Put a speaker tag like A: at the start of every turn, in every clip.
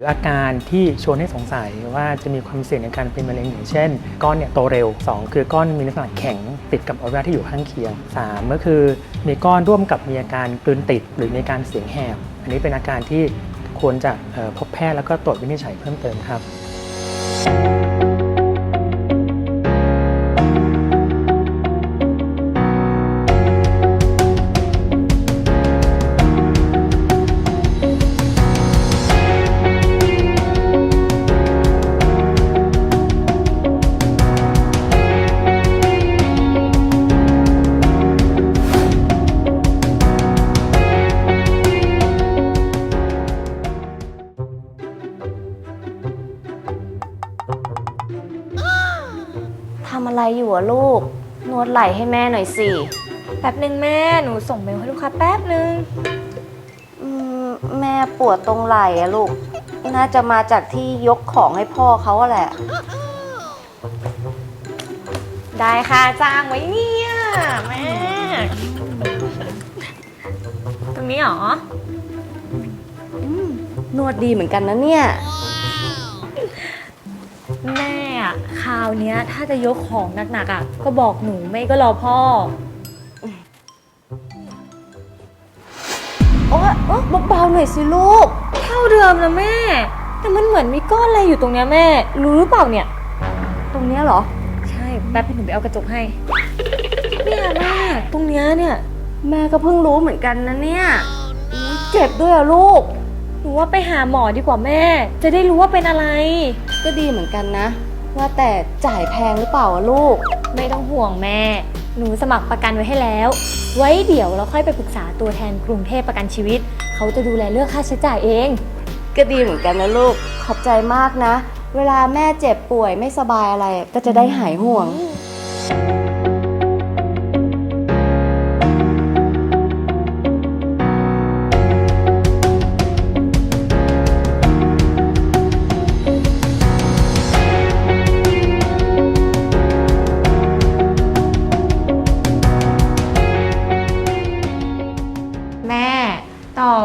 A: ืออาการที่ชวนให้สงสัยว่าจะมีความเสี่ยงในการเป็นมะเร็งอย่างเช่น ก้อนเนี่ยโตเร็ว 2 คือก้อนมีลักษณะแข็งติดกับอวัยวะที่อยู่ข้างเคียง 3 ก็คือมีก้อนร่วมกับมีอาการกลืนติดหรือมีการเสียงแหบ อันนี้เป็นอาการที่ควรจะพบแพทย์แล้วก็ตรวจวินิจฉัยเพิ่มเติมครับำ
B: อะไรอยู่อะลูก นวดไหล่ให้แม่หน่อยสิ
C: แป๊บหนึ่งแม่หนูส่งเมลให้ลูกค้าแป๊บหนึ่ง
B: อืมแม่ปวดตรงไหล่อะลูก น่าจะมาจากที่ยกของให้พ่อเขาอะแหละ
C: ได้ค่ะจ้างไว้เนี่ยแม่ตรงนี้เหรอ
B: นวดดีเหมือนกันนะเนี่ยา
C: วเนี้ยถ้าจะยกของหนักๆอะ ก็บอกหนูไม่ก็รอพ่อ
B: โอ้ยโอ๊ยเบาๆหน่อยสิลูก
C: เท่าเดิมนะแม่ แต่มันเหมือนมีก้อนอะไรอยู่ตรงเนี้ยแม่ รู้หรือเปล่าเนี่ย
B: ตรงเนี้ยเหรอ
C: ใช่แป๊บให้หนูไปเอากระจกให้ เนี่ยแม่ตรงเนี้ยเนี่ย
B: แม่ก็เพิ่งรู้เหมือนกันนะเนี่ยอุ๊ยเจ็บด้วยอะลูก
C: หนูว่าไปหาหมอดีกว่าแม่ จะได้รู้ว่าเป็นอะไร
B: ก็ดีเหมือนกันนะ ว่าแต่จ่ายแพงหรือเปล่าอะลูก
C: ไม่ต้องห่วงแม่ หนูสมัครประกันไว้ให้แล้ว ไว้เดี๋ยวเราค่อยไปปรึกษาตัวแทนกรุงเทพประกันชีวิต เขาจะดูแลเรื่องค่าใช้จ่ายเอง
B: ก็ดีเหมือนกันนะลูก ขอบใจมากนะ เวลาแม่เจ็บป่วยไม่สบายอะไรก็จะได้หายห่วง
C: แม่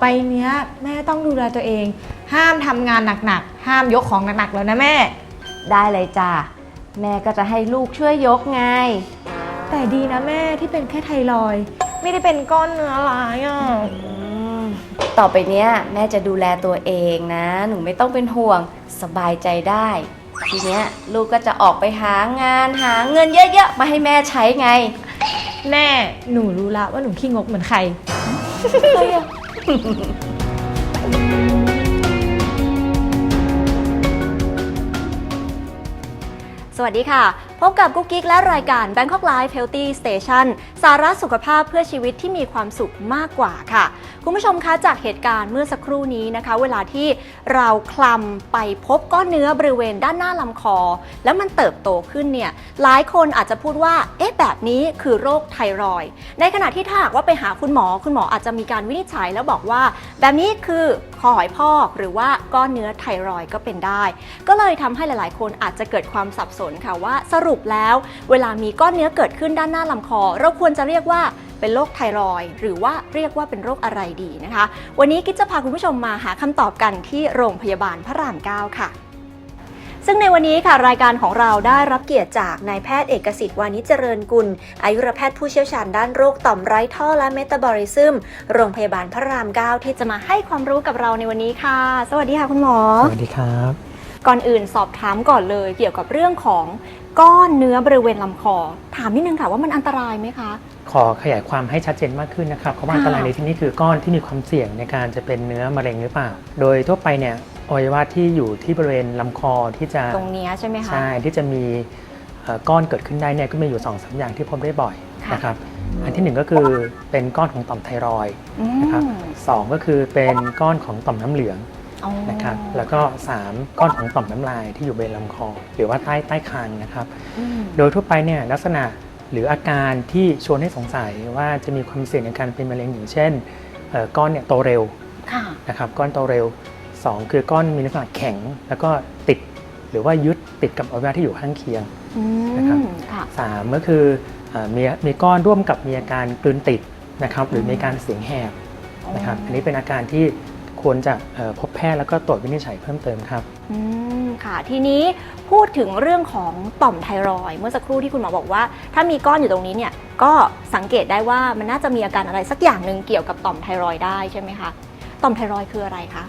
C: ไปเนี้ย แม่ต้องดูแลตัวเอง ห้ามทำงานหนักๆ ห้ามยกของหนักๆแล้วนะแม่
B: ได้เลยจ้ะแม่ก็จะให้ลูกช่วยยกไง
C: แต่ดีนะแม่ที่เป็นแค่ไทรอยด์ไม่ได้เป็นก้อนเนื้อร้ายอะ
B: อืมต่อไปเนี้ยแม่จะดูแลตัวเองนะ หนูไม่ต้องเป็นห่วงสบายใจได้ ทีเนี้ยลูกก็จะออกไปหางานหาเงินเยอะๆ มาให้แม่ใช้ไง
C: แม่หนูรู้ละว่าหนูขี้งกเหมือนใคร
D: สวัสดีค่ะพบกับกุ๊กกิ๊กและรายการ Bangkok Life Healthy Station สาระสุขภาพเพื่อชีวิตที่มีความสุขมากกว่าค่ะ คุณผู้ชมคะจากเหตุการณ์เมื่อสักครู่นี้นะคะ เวลาที่เราคลำไปพบก้อนเนื้อบริเวณด้านหน้าลำคอ แล้วมันเติบโตขึ้นเนี่ยหลายคนอาจจะพูดว่าเอ๊ะแบบนี้คือโรคไทรอยในขณะที่ถ้าหากว่าไปหาคุณหมอคุณหมออาจจะมีการวินิจฉัยแล้วบอกว่า แบบนี้คือคอหอยพอกหรือว่าก้อนเนื้อไทรอยก็เป็นได้ ก็เลยทำให้หลาย ๆ คนอาจจะเกิดความสับสนค่ะว่าสรุปแล้ว เวลามีก้อนเนื้อเกิดขึ้นด้านหน้าลำคอ เราควรจะเรียกว่าเป็นโรคไทรอยด์หรือว่าเรียกว่าเป็นโรคอะไรดีนะคะ วันนี้กิ๊กจะพาคุณผู้ชมมาหาคำตอบกันที่โรงพยาบาลพระราม 9 ค่ะซึ่งในวันนี้ค่ะรายการของเราได้รับเกียรติจากนายแพทย์เอกสิทธิ์วานิชเจริญกุล อายุรแพทย์ผู้เชี่ยวชาญด้านโรคต่อมไร้ท่อและเมตาบอลิซึม โรงพยาบาลพระราม9ที่จะมาให้ความรู้กับเราในวันนี้ค่ะ สวัสดีค่ะคุณหมอ
A: สวัสดีครับ
D: ก่อนอื่นสอบถามก่อนเลยเกี่ยวกับเรื่องของ ก้อนเนื้อบริเวณลำคอ ถามนิดนึงค่ะว่ามันอันตรายไหมคะ
A: ขอขยายความให้ชัดเจนมากขึ้นนะครับเพราะว่าอัน
D: ค่ะ
A: ตรายในที่นี้คือก้อนที่มีความเสี่ยงในการจะเป็นเนื้อมะเร็งหรือเปล่า โดยทั่วไปเนี่ยอวัยวะที่อยู่ที่บริเวณลำคอที่จะ
D: ตรงเนี้ยใช่ไหมคะ
A: ใช่ที่จะมีเอ่อก้อนเกิดขึ้นได้เนี่ยก็มีอยู่2อสอย่างที่พบได้บ่อย
D: ค่ะ
A: นะครับอันที่หนึ่งก็คือเป็นก้อนของต่อมไทรอยด์
D: อืม
A: นะครับ สองก็คือเป็นก้อนของต่อมน้ำเหลือง
D: อ๋อ
A: นะครับแล้วก็สามก้อนของต่อมน้ำลายที่อยู่บริเวณลำคอ หรือว่าใต้ใต้คางนะครับ
D: อืม
A: โดยทั่วไปเนี่ยลักษณะหรืออาการที่ชวนให้สงสัยว่าจะมีความเสี่ยงในการเป็นมะเร็งอย่างเช่นเอ่อก้อนเนี่ยโตเร็ว
D: ค่ะ
A: นะครับก้อนโตเร็ว 2 คือก้อนมีลักษณะแข็ง แล้วก็ติดหรือว่ายึดติดกับอวัยวะที่อยู่ข้างเคียง
D: อื
A: นะครับ
D: มค่ะ
A: 3ก็คือเอ่อมีมีก้อนร่วมกับมีอาการกลืนติดนะครับหรือมีการเสียงแหบนะครับอันนี้เป็นอาการที่ ควรจะเอ่อพบแพทย์แล้วก็ตรวจวินิจฉัยเพิ่มเติมครับ
D: อืมค่ะทีนี้พูดถึงเรื่องของต่อมไทรอยด์เมื่อสักครู่ที่คุณหมอบอกว่า ถ้ามีก้อนอยู่ตรงนี้เนี่ยก็สังเกตได้ว่ามันน่าจะมีอาการอะไรสักอย่างหนึ่งเกี่ยวกับต่อมไทรอยด์ได้ใช่ไหมคะต่อมไทรอยด์คืออะไรคะ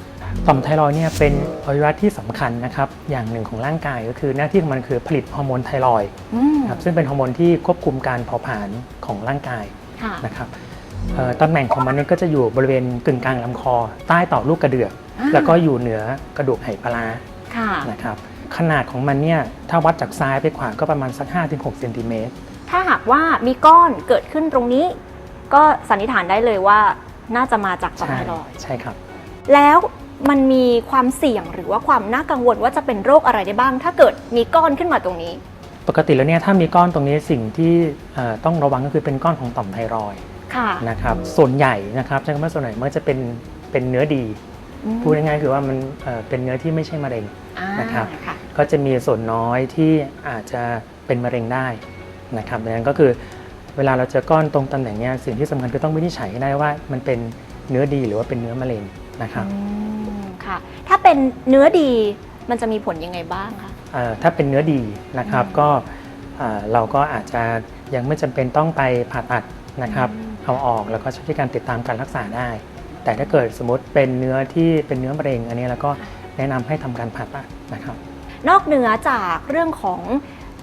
A: ต่อมไทรอยด์เนี่ยเป็นอวัยวะที่สำคัญนะครับอย่างหนึ่งของร่างกายก็คือหน้าที่ของมันคือผลิตฮอร์โมนไทรอยด์
D: อืม
A: ครับซึ่งเป็นฮอร์โมนที่ควบคุมการเผาผลาญของร่างกาย
D: ค่ะ
A: นะครับเอ่อ ตำแหน่งของมันเนี่ยก็จะอยู่บริเวณกึ่งกลางลำคอ ใต้ต่อมลูกกระเดือก
D: อ่า
A: แล้วก็อยู่เหนือกระดูกไหปลาร้า
D: ค่ะ
A: นะครับขนาดของมันเนี่ยถ้าวัดจากซ้ายไปขวาก็ประมาณสัก 5-6เซนติเมตร
D: ถ้าหากว่ามีก้อนเกิดขึ้นตรงนี้ ก็สันนิษฐานได้เลยว่าน่าจะมาจากต่อม
A: ใช่
D: ไทรอยด์
A: ใช่ครับ
D: แล้วมันมีความเสี่ยงหรือว่าความน่ากังวลว่าจะเป็นโรคอะไรได้บ้าง ถ้าเกิดมีก้อนขึ้นมาตรงนี้
A: ปกติแล้วเนี่ยถ้ามีก้อนตรงนี้สิ่งที่เอ่อต้องระวังก็คือเป็นก้อนของต่อมไทรอยด์
D: ค่ะ
A: นะครับส่วนใหญ่นะครับใช้คำว่าส่วนใหญ่มันจะเป็นเป็นเนื้อดี
D: อืม
A: พูดง่ายๆคือว่ามันเอ่อเป็นเนื้อที่ไม่ใช่มะเร็ง
D: อ่า
A: นะครับ
D: ค่ะ
A: ก็จะมีส่วนน้อยที่อาจจะเป็นมะเร็งได้นะครับดังนั้นก็คือเวลาเราเจอก้อนตรงตำแหน่งเนี้ยสิ่งที่สำคัญคือต้องวินิจฉัยให้ได้ว่ามันเป็นเนื้อดีหรือว่าเป็นเนื้อมะเร็งนะครับ
D: อืมค่ะ ถ้าเป็นเนื้อดีมันจะมีผลยังไงบ้างคะ
A: เอ่อถ้าเป็นเนื้อดีนะครับ
D: อืม
A: ก็เอ่อเราก็อาจจะยังไม่จำเป็นต้องไปผ่าตัดนะครับ
D: อืม
A: เอาออกแล้วก็ใช้การติดตามการรักษาได้ แต่ถ้าเกิดสมมติเป็นเนื้อที่เป็นเนื้อมะเร็ง อันนี้เราก็แนะนำให้ทำการผ่าตัดนะครับ
D: นอกเหนือจากเรื่องของ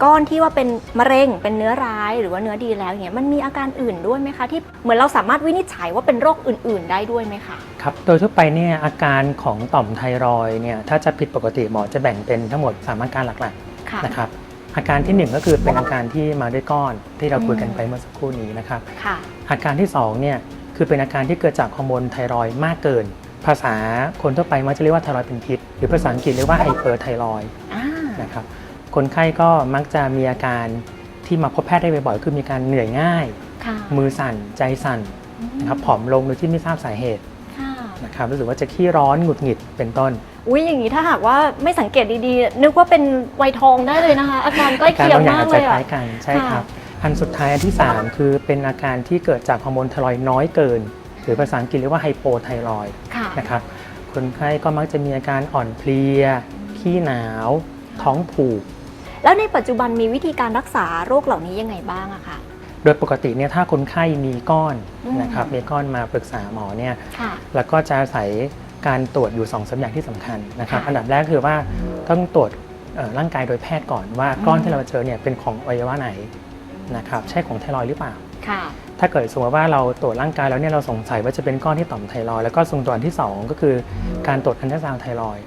D: ก้อนที่ว่าเป็นมะเร็ง เป็นเนื้อร้ายหรือว่าเนื้อดีแล้วอย่างเงี้ยมันมีอาการอื่นด้วยไหมคะที่เหมือนเราสามารถวินิจฉัยว่าเป็นโรคอื่น ๆ ได้ด้วยไหมคะ
A: ครับโดยทั่วไปเนี่ยอาการของต่อมไทรอยด์เนี่ยถ้าจะผิดปกติหมอจะแบ่งเป็นทั้งหมด3อาการหลัก
D: ค่ะ
A: ๆนะครับ อาการทีหนึ่1 ก็คือเป็นอาการที่มาด้วยก้อนที่เราคุยกัน
D: อืม
A: ไปเมื่อสักครู่นี้นะครับ
D: ค่ะ
A: อาการที่2เนี่ยคือเป็นอาการที่เกิดจากฮอร์โมนไทรอยด์มากเกิน ภาษาคนทั่วไปมักจะเรียกว่าไทรอยด์เป็นพิษ หรือภาษาอังกฤษเรียกว่าไฮเปอร์ไทรอยด์
D: อ่า
A: นะครับคนไข้ก็มักจะมีอาการที่มาพบแพทย์ได้บ่อยๆคือมีการเหนื่อยง่าย
D: ค่ะ
A: มือสั่นใจสั่นนะครับผอมลงโดยที่ไม่ทราบสาเหตุ
D: ค่ะ
A: นะครับรู้สึกว่าจะขี้ร้อนหงุดหงิดเป็นต้น
D: อุ้ยอย่างนี้ถ้าหากว่าไม่สังเกตดีๆ นึกว่าเป็นไวยทองได้เลยนะคะ อาการใกล้
A: อาการ
D: เคียง
A: บางอย่าง
D: มาก
A: อาจ
D: เล
A: จะ
D: ย
A: ค
D: อะ
A: ล้ายกันใช่
D: ค่ะ
A: ครับ อันสุดท้ายอันที่ 3 คือเป็นอาการที่เกิดจากฮอร์โมนไทรอยด์น้อยเกิน หรือภาษาอังกฤษเรียกว่าไฮโปไทรอยด์
D: ค่ะ
A: นะครับคนไข้ก็มักจะมีอาการอ่อนเพลีย ขี้หนาว ท้องผูก
D: แล้วในปัจจุบันมีวิธีการรักษาโรคเหล่านี้ยังไงบ้างอะคะ
A: โดยปกติเนี่ยถ้าคนไข้มีก้อน
D: อืม
A: นะครับมีก้อนมาปรึกษาหมอเนี่ย
D: ค่ะ
A: แล้วก็จะอาศัยการตรวจอยู่2องสามอย่างที่สำคัญนะครับ
D: ค่ะ
A: อันดับแรกคือว่าต้องตรวจเอ่อร่างกายโดยแพทย์ก่อนว่าก้อน
D: อืม
A: ที่เราเจอเนี่ยเป็นของอวัยวะไหนนะครับใช่ของไทรอยด์หรือเปล่า
D: ค่ะ
A: ถ้าเกิดสมมติว่าเราตรวจร่างกายแล้วเนี่ยเราสงสัยว่าจะเป็นก้อนที่ต่อมไทรอยด์แล้วก็ส่งตรวจอันที่ 2 ก็คือการตรวจอันตราซาวด์ไทรอยด์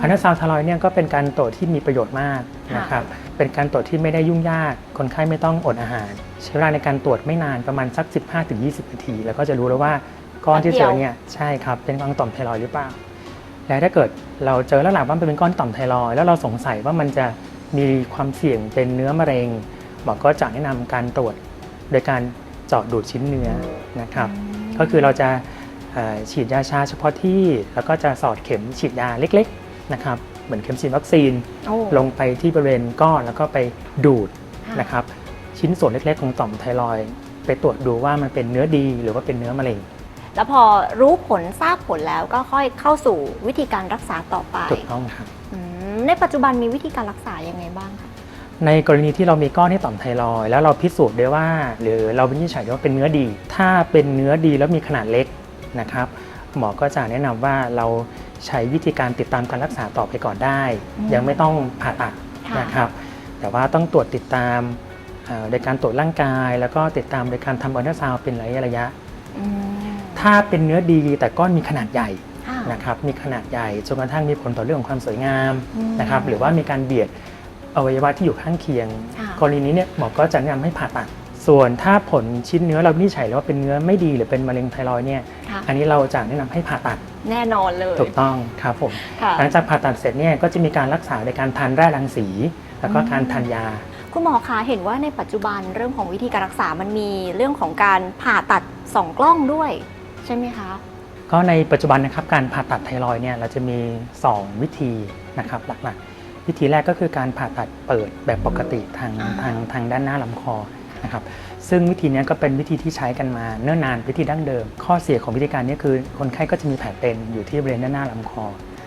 D: อืม
A: อันตราซาวด์ไทรอยด์เนี่ยก็เป็นการตรวจที่มีประโยชน์มาก
D: ค่ะ
A: นะครับ เป็นการตรวจที่ไม่ได้ยุ่งยาก คนไข้ไม่ต้องอดอาหาร ใช้เวลาในการตรวจไม่นานประมาณสัก 15-20 นาที แล้วก็จะรู้แล้วว่าก้อนที่เจอเนี่ยใช่ครับเป็นก้อนต่อมไทรอยด์หรือเปล่า และถ้าเกิดเราเจอแล้วหลักว่ามันเป็นก้อนต่อมไทรอยด์แล้วเราสงสัยว่ามันจะมีความเสี่ยงเป็นเนื้อมะเร็งหมอก็จะแนะนำการตรวจโดยการเจาะดูดชิ้นเนื้อนะครับ ก็คือเราจะเอ่อฉีดยาชาเฉพาะที่แล้วก็จะสอดเข็มฉีดยาเล็กๆ นะครับเหมือนเข็มฉีดวัคซีน
D: โอ้
A: ลงไปที่บริเวณก้อนแล้วก็ไปดูด
D: ค่ะ
A: นะครับชิ้นส่วนเล็กๆของต่อมไทรอยด์ไปตรวจดูว่ามันเป็นเนื้อดีหรือว่าเป็นเนื้อมะเร็ง
D: แล้วพอรู้ผลทราบผลแล้วก็ค่อยเข้าสู่วิธีการรักษาต่อไป
A: ถูกต้องครับ
D: อืมในปัจจุบันมีวิธีการรักษายังไงบ้างคะ
A: ในกรณีที่เรามีก้อนที่ต่อมไทรอยด์แล้วเราพิสูจน์ได้ว่า หรือเราวินิจฉัยได้ว่าเป็นเนื้อดี ถ้าเป็นเนื้อดีแล้วมีขนาดเล็กนะครับ หมอก็จะแนะนำว่าเรา ใช้วิธีการติดตามการรักษาต่อไปก่อนได้
D: อืม
A: ยังไม่ต้องผ่าตัด
D: ค่ะ
A: นะครับ แต่ว่าต้องตรวจติดตามเอ่อโดยการตรวจร่างกาย แล้วก็ติดตามโดยการทำอัลตราซาวด์เป็นระยะระยะ
D: อืม
A: ถ้าเป็นเนื้อดีแต่ก้อนมีขนาดใหญ่
D: ค่ะ
A: นะครับมีขนาดใหญ่จนกระทั่งมีผลต่อเรื่องของความสวยงาม
D: อืม
A: นะครับหรือว่ามีการเบียดอวัยวะที่อยู่ข้างเคียง
D: ค่ะ
A: กรณีนี้เนี่ยหมอก็จะแนะนำให้ผ่าตัด ส่วนถ้าผลชิ้นเนื้อเราวินิจฉัยแล้วว่าเป็นเนื้อไม่ดีหรือเป็นมะเร็งไทรอยด์เนี่ย
D: ค่ะ
A: อันนี้เราจะแนะนำให้ผ่าตัด
D: แน่นอนเลย
A: ถูกต้องครับผม
D: ค่ะ
A: หลังจากผ่าตัดเสร็จเนี่ยก็จะมีการรักษาโดยการทานแร่รังสี แล้วก็
D: อืม
A: การทานยา
D: คุณหมอคะเห็นว่าในปัจจุบันเรื่องของวิธีการรักษามันมีเรื่องของการผ่าตัดสองกล้องด้วย ใช่ไหมคะ
A: ก็ในปัจจุบันนะครับการผ่าตัดไทรอยด์เนี่ยเราจะมี 2 วิธีนะครับหลักๆ วิธีแรกก็คือการผ่าตัดเปิดแบบปกติทาง
D: อ่า
A: ทางทางด้านหน้าลำคอ นะครับซึ่งวิธีนี้ก็เป็นวิธีที่ใช้กันมาเนิ่นนานวิธีดั้งเดิม ข้อเสียของวิธีการนี้คือ คนไข้ก็จะมีแผลเป็นอยู่ที่บริเวณด้านหน้าลำคอ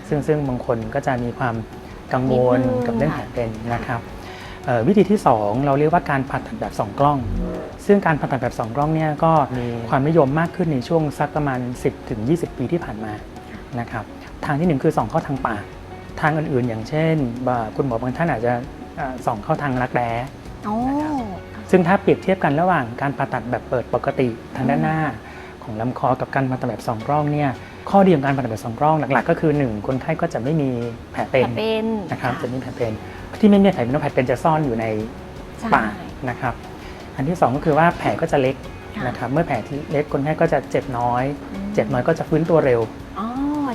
A: ซึ่งซึ่งบางคนก็จะมีความกังวลกับเรื่องแผลเป็นนะครับวิธีที่ 2 เราเรียกว่าการผ่าตัดแบบ 2 กล้อง ซึ่งการผ่าตัดแบบ 2 กล้องเนี่ยก็มีความนิยมมากขึ้นในช่วงสักประมาณ 10ถึง20 ปีที่ผ่านมานะครับทางที่หนึ่งคือสองเข้าทางปาก ทางอื่นๆ อย่างเช่นบ่าคุณหมอบางท่านอาจจะส่องเข้าทางรักแร้
D: อ๋อ
A: ซึ่งถ้าเปรียบเทียบกันระหว่างการผ่าตัดแบบเปิดปกติทางด้านหน้า ของลำคอกับการผ่าตัดแบบสองกล้องเนี่ยข้อดีของการผ่าตัดแบบสองกล้องหลักๆ ก็คือ 1 คนไข้ก็จะไม่มีแผลเป็
D: แผ
A: น
D: ลเป็น
A: นะครับจะไม่มีแผลเป็น ที่ไม่มีแผลเป็นเพราะแผลเป็นจะซ่อนอยู่ใน
D: ใช่
A: ปากนะครับอันที่สองก็คือว่าแผลก็จะเล็ก
D: ค่ะ
A: นะครับเมื่อแผลที่เล็กคนไข้ก็จะเจ็บน้อย
D: อืม
A: เจ็บน้อยก็จะฟื้นตัวเร็ว
D: อ๋อ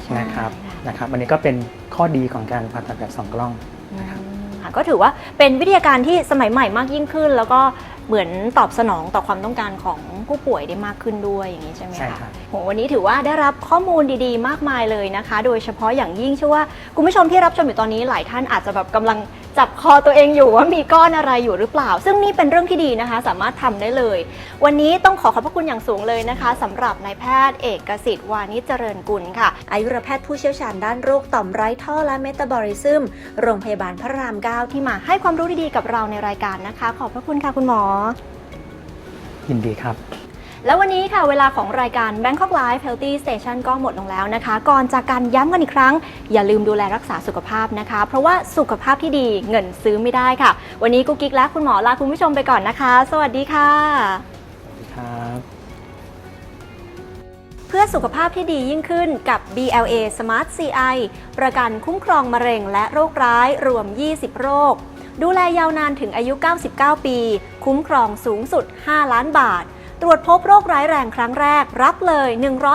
D: ใช่
A: นะครับนะครับ อันนี้ก็เป็นข้อดีของการผ่าตัดแบบสองกล้องนะครับ
D: ค่ะก็ถือว่าเป็นวิทยาการที่สมัยใหม่มากยิ่งขึ้น แล้วก็เหมือนตอบสนองต่อความต้องการของ ผู้ป่วยได้มากขึ้นด้วยอย่างนี้ใช่ไหม
A: ใช่
D: คะ
A: ครับ
D: โหวันนี้ถือว่าได้รับข้อมูลดีๆ มากมายเลยนะคะ โดยเฉพาะอย่างยิ่งเชื่อว่าคุณผู้ชมที่รับชมอยู่ตอนนี้หลายท่านอาจจะแบบกำลังจับคอตัวเองอยู่ว่ามีก้อนอะไรอยู่หรือเปล่า ซึ่งนี่เป็นเรื่องที่ดีนะคะ สามารถทำได้เลย วันนี้ต้องขอขอบพระคุณอย่างสูงเลยนะคะสำหรับนายแพทย์เอกสิทธิ์วานิชเจริญกุลค่ะ
E: อายุรแพทย์ผู้เชี่ยวชาญด้านโรคต่อมไร้ท่อและเมตาบอลิซึมโรงพยาบาลพระราม9
D: ที่มาให้ความรู้ดีๆกับเราในรายการนะคะ ขอบพระคุณค่ะคุณหมอ
A: ยินดีครับ
D: แล้ววันนี้ค่ะเวลาของรายการ Bangkok Live Healthy Station ก็หมดลงแล้วนะคะ ก่อนจากการย้ำกันอีกครั้ง อย่าลืมดูแลรักษาสุขภาพนะคะ เพราะว่าสุขภาพที่ดีเงินซื้อไม่ได้ค่ะ วันนี้กุ๊กกิ๊กและคุณหมอลาคุณผู้ชมไปก่อนนะคะ สวัสดีค่ะ
A: ครับ
D: เพื่อสุขภาพที่ดียิ่งขึ้นกับ BLA Smart CI ประกันคุ้มครองมะเร็งและโรคร้ายรวม 20 โรค ดูแลยาวนานถึงอายุ 99 ปี คุ้มครองสูงสุด 5 ล้านบาท ตรวจพบโรคร้ายแรงครั้งแรก รับเลย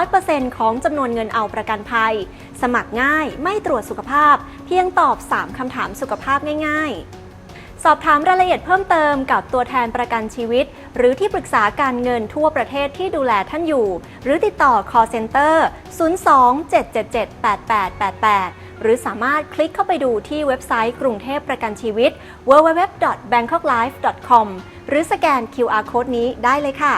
D: 100%ของจำนวนเงินเอาประกันภัย สมัครง่ายไม่ตรวจสุขภาพ เพียงตอบ 3 คำถามสุขภาพง่าย ๆ สอบถามรายละเอียดเพิ่มเติมกับตัวแทนประกันชีวิต หรือที่ปรึกษาการเงินทั่วประเทศที่ดูแลท่านอยู่ หรือติดต่อ call center 02-777-8888หรือสามารถคลิกเข้าไปดูที่เว็บไซต์กรุงเทพประกันชีวิต www.bangkoklife.com รือสแกน QR code นี้ได้เลยค่ะ